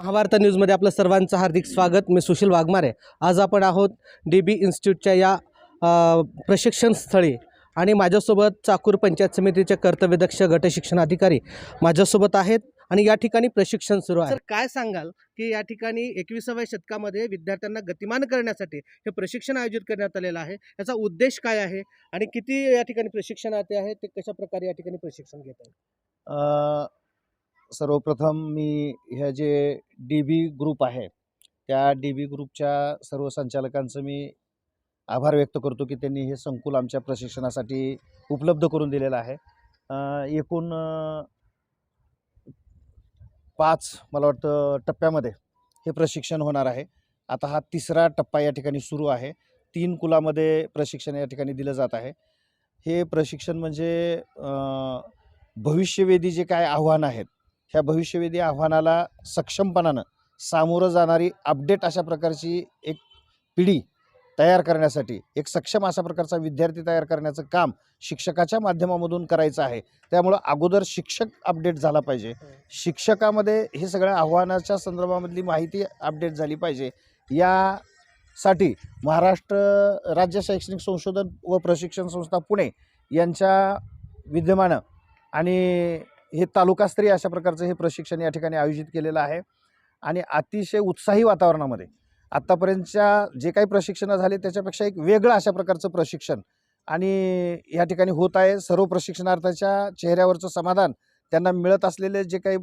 महाभारत न्यूजमध्ये आपलं सर्वांचं हार्दिक स्वागत. मी सुशील वाघमारे. आज आपण आहोत डी बी इन्स्टिट्यूटच्या या प्रशिक्षण स्थळी. आणि माझ्यासोबत चाकूर पंचायत समितीचे कर्तव्यदक्ष गटशिक्षण अधिकारी माझ्यासोबत आहेत. आणि या ठिकाणी प्रशिक्षण सुरू आहे. काय सांगाल की या ठिकाणी एकविसाव्या शतकामध्ये विद्यार्थ्यांना गतिमान करण्यासाठी हे प्रशिक्षण आयोजित करण्यात आलेलं आहे? याचा उद्देश काय आहे? आणि किती या ठिकाणी प्रशिक्षणार्थी आहेत? ते कशा प्रकारे या ठिकाणी प्रशिक्षण घेत आहेत? अ, सर्वप्रथम मी ह्या जे डी बी ग्रुप आहे त्या डी बी ग्रुपच्या सर्व संचालकांचं मी आभार व्यक्त करतो की त्यांनी हे संकुल आमच्या प्रशिक्षणासाठी उपलब्ध करून दिलेलं आहे. एकूण पाच मला वाटतं टप्प्यामध्ये हे प्रशिक्षण होणार आहे. आता हा तिसरा टप्पा या ठिकाणी सुरू आहे. तीन कुलामध्ये प्रशिक्षण या ठिकाणी दिलं जात आहे. हे प्रशिक्षण म्हणजे अ, भविष्यवेधी जे काय आव्हानं आहेत ह्या भविष्यवेधी आव्हानाला सक्षमपणानं सामोरं जाणारी अपडेट अशा प्रकारची एक पिढी तयार करण्यासाठी एक सक्षम अशा प्रकारचा विद्यार्थी तयार करण्याचं काम शिक्षकाच्या माध्यमामधून करायचं आहे. त्यामुळं अगोदर शिक्षक अपडेट झाला पाहिजे. शिक्षकामध्ये हे सगळ्या आव्हानाच्या संदर्भामधली माहिती अपडेट झाली पाहिजे. यासाठी महाराष्ट्र राज्य शैक्षणिक संशोधन व प्रशिक्षण संस्था पुणे यांच्या विद्यमानं आणि हे तालुकास्तरीय अशा प्रकारचं हे प्रशिक्षण या ठिकाणी आयोजित केलेलं आहे. आणि अतिशय उत्साही वातावरणामध्ये आत्तापर्यंतच्या जे काही प्रशिक्षणं झाले त्याच्यापेक्षा एक वेगळं अशा प्रकारचं प्रशिक्षण आणि या ठिकाणी होत आहे. सर्व प्रशिक्षणार्थाच्या चेहऱ्यावरचं समाधान त्यांना मिळत असलेले जे काही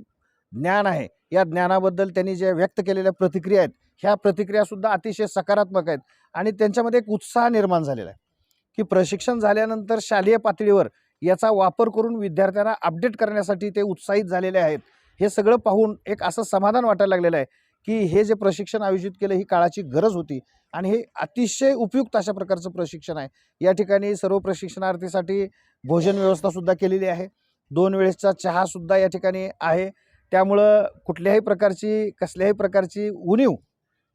ज्ञान आहे या ज्ञानाबद्दल त्यांनी जे व्यक्त केलेल्या प्रतिक्रिया आहेत ह्या प्रतिक्रियासुद्धा अतिशय सकारात्मक आहेत आणि त्यांच्यामध्ये एक उत्साह निर्माण झालेला आहे की प्रशिक्षण झाल्यानंतर शालेय पातळीवर याचा वापर करून विद्यार्थ्यांना अपडेट करण्यासाठी ते उत्साहित झालेले आहेत. हे सगळं पाहून एक असं समाधान वाटायला लागलेलं आहे की हे जे प्रशिक्षण आयोजित केलं ही काळाची गरज होती. आणि हे अतिशय उपयुक्त अशा प्रकारचं प्रशिक्षण आहे. या ठिकाणी सर्व प्रशिक्षणार्थीसाठी भोजन व्यवस्थासुद्धा केलेली आहे. दोन वेळेसचा चहासुद्धा या ठिकाणी आहे. त्यामुळं कुठल्याही प्रकारची कसल्याही प्रकारची उणीव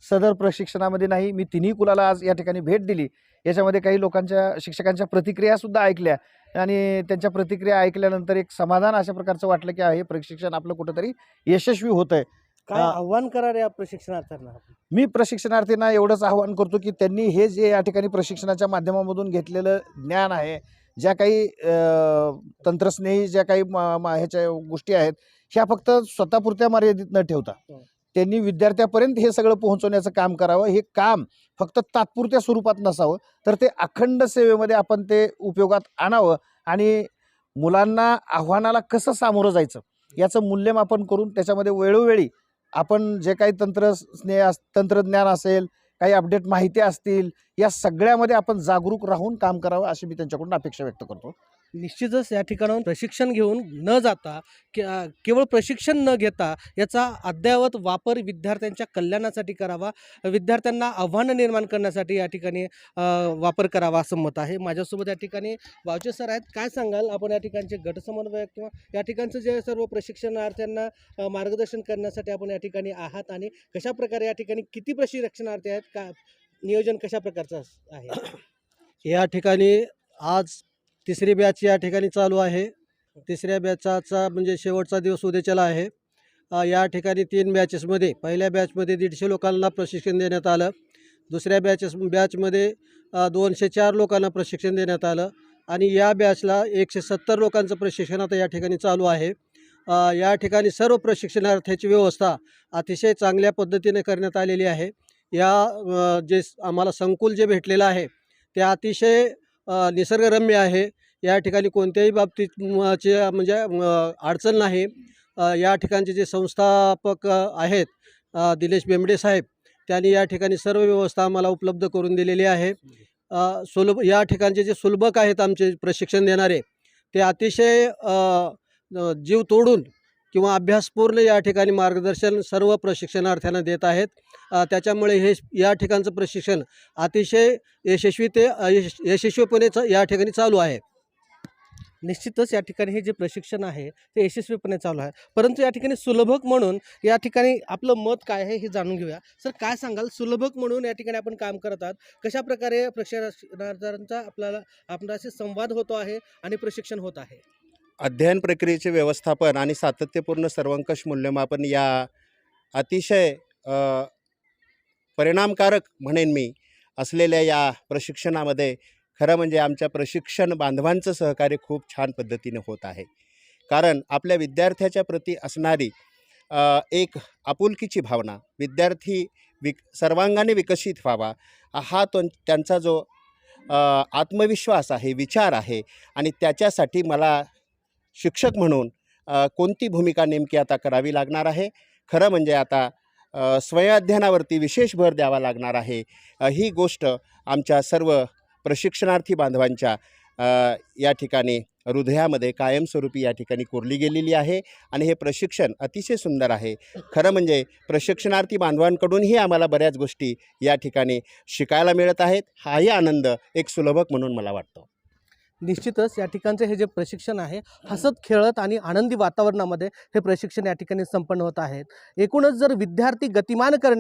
सदर प्रशिक्षणामध्ये नाही. मी तिन्ही कुलाला आज या ठिकाणी भेट दिली. याच्यामध्ये काही लोकांच्या शिक्षकांच्या प्रतिक्रियासुद्धा ऐकल्या. आणि त्यांच्या प्रतिक्रिया ऐकल्यानंतर एक समाधान अशा प्रकारचं वाटलं की हे प्रशिक्षण आपलं कुठंतरी यशस्वी होतं आहे काय हा. आव्हान करार या प्रशिक्षणार्थ्यांना मी प्रशिक्षणार्थींना एवढंच आवाहन करतो की त्यांनी हे जे या ठिकाणी प्रशिक्षणाच्या माध्यमामधून घेतलेलं ज्ञान आहे ज्या काही अ, तंत्रस्नेही ज्या काही म- म- ह्याच्या गोष्टी आहेत ह्या फक्त स्वतःपुरत्या मर्यादित न ठेवता हो. त्यांनी विद्यार्थ्यापर्यंत हे सगळं पोहोचवण्याचं काम करावं हे काम फक्त तात्पुरत्या स्वरूपात नसावं तर ते अखंड सेवेमध्ये आपण ते उपयोगात आणावं आणि मुलांना आव्हानाला कसं सामोरं जायचं याचं मूल्यमापन करून त्याच्यामध्ये वेळोवेळी आपण जे काही तंत्र स्नेह अस तंत्रज्ञान असेल काही अपडेट माहिती असतील या सगळ्यामध्ये आपण जागरूक राहून काम करावं अशी मी त्यांच्याकडून अपेक्षा व्यक्त करतो. निश्चितच या ठिकाणाहून प्रशिक्षण घेऊन न जाता के केवळ प्रशिक्षण न घेता याचा अद्ययावत वापर विद्यार्थ्यांच्या कल्याणासाठी करावा विद्यार्थ्यांना आव्हानं निर्माण करण्यासाठी या ठिकाणी वापर करावा असं मत आहे. माझ्यासोबत या ठिकाणी वावचे सर आहेत. काय सांगाल? आपण या ठिकाणचे गटसमन्वयक किंवा या ठिकाणचं जे सर्व प्रशिक्षणार्थ्यांना मार्गदर्शन करण्यासाठी आपण या ठिकाणी आहात आणि कशा प्रकारे या ठिकाणी किती प्रशिक्षणार्थी आहेत? का नियोजन कशा प्रकारचं आहे? या ठिकाणी आज तिसरी बॅच या ठिकाणी चालू आहे. तिसऱ्या बॅचाचा म्हणजे शेवटचा दिवस उद्याच्याला आहे. या ठिकाणी तीन बॅचेसमध्ये पहिल्या बॅचमध्ये दीडशे लोकांना प्रशिक्षण देण्यात आलं. दुसऱ्या बॅचेस बॅचमध्ये दोनशे चार लोकांना प्रशिक्षण देण्यात आलं. आणि या बॅचला एकशे सत्तर लोकांचं प्रशिक्षण आता या ठिकाणी चालू आहे. या ठिकाणी सर्व प्रशिक्षणार्थ्याची व्यवस्था अतिशय चांगल्या पद्धतीने करण्यात आलेली आहे. या जे आम्हाला संकुल जे भेटलेलं आहे ते अतिशय निसर्गरम्य आहे. या ठिकाणी कोणत्याही बाबतीत चे म्हणजे अडचण नाही. या ठिकाणचे जे संस्थापक आहेत दिलेश बेंबडे साहेब त्यांनी या ठिकाणी सर्व व्यवस्था आम्हाला उपलब्ध करून दिलेली आहे. सुलभ या ठिकाणचे जे सुलभक आहेत आमचे प्रशिक्षण देणारे ते अतिशय जीव तोडून किंवा अभ्यासपूर्ण या ठिकाणी मार्गदर्शन सर्व प्रशिक्षणार्थ्यांना देत आहेत. त्याच्यामुळे हे या ठिकाणचं प्रशिक्षण अतिशय यशस्वी ते यश यशस्वीपणे या ठिकाणी चालू आहे. निश्चितच या ठिकाणी हे जे प्रशिक्षण आहे ते यशस्वीपणे चालू आहे. परंतु या ठिकाणी सुलभक म्हणून या ठिकाणी आपलं मत काय आहे हे जाणून घेऊया. सर काय सांगाल? सुलभक म्हणून या ठिकाणी आपण काम करत आहात. कशाप्रकारे प्रशिक्षणार्थ्यांचा आपल्याला आपल्याशी संवाद होतो आहे आणि प्रशिक्षण होत आहे? अध्ययन प्रक्रियेचे व्यवस्थापन आणि सातत्यपूर्ण सर्वंकष मूल्यमापन या अतिशय परिणामकारक म्हणेन मी असलेल्या या प्रशिक्षणामध्ये खरं म्हणजे आमच्या प्रशिक्षण बांधवांचं सहकार्य खूप छान पद्धतीने होत आहे. कारण आपल्या विद्यार्थ्याच्या प्रती असणारी एक आपुलकीची भावना विद्यार्थी विक सर्वांगाने विकसित व्हावा हा तो त्यांचा जो आत्मविश्वास आहे विचार आहे आणि त्याच्यासाठी मला शिक्षक म्हणून कोणती भूमिका नेमकी आता करावी लागणार आहे? खरं म्हणजे आता स्वयं अध्ययनावरती विशेष भर द्यावा लागणार आहे. ही गोष्ट आमच्या सर्व प्रशिक्षणार्थी बांधवांच्या या ठिकाणी हृदयामध्ये कायमस्वरूपी या ठिकाणी कोरली गेलेली आहे आणि हे प्रशिक्षण अतिशय सुंदर आहे. खरं म्हणजे प्रशिक्षणार्थी बांधवांकडूनही आम्हाला बऱ्याच गोष्टी या ठिकाणी शिकायला मिळत आहेत. हाही आनंद एक सुलभक म्हणून मला वाटतो. निश्चितच या ठिकाणचं हे जे प्रशिक्षण आहे हसत खेळत आणि आनंदी वातावरणामध्ये हे प्रशिक्षण या ठिकाणी संपन्न होत आहे एकूणच जर विद्यार्थी गतिमान करणे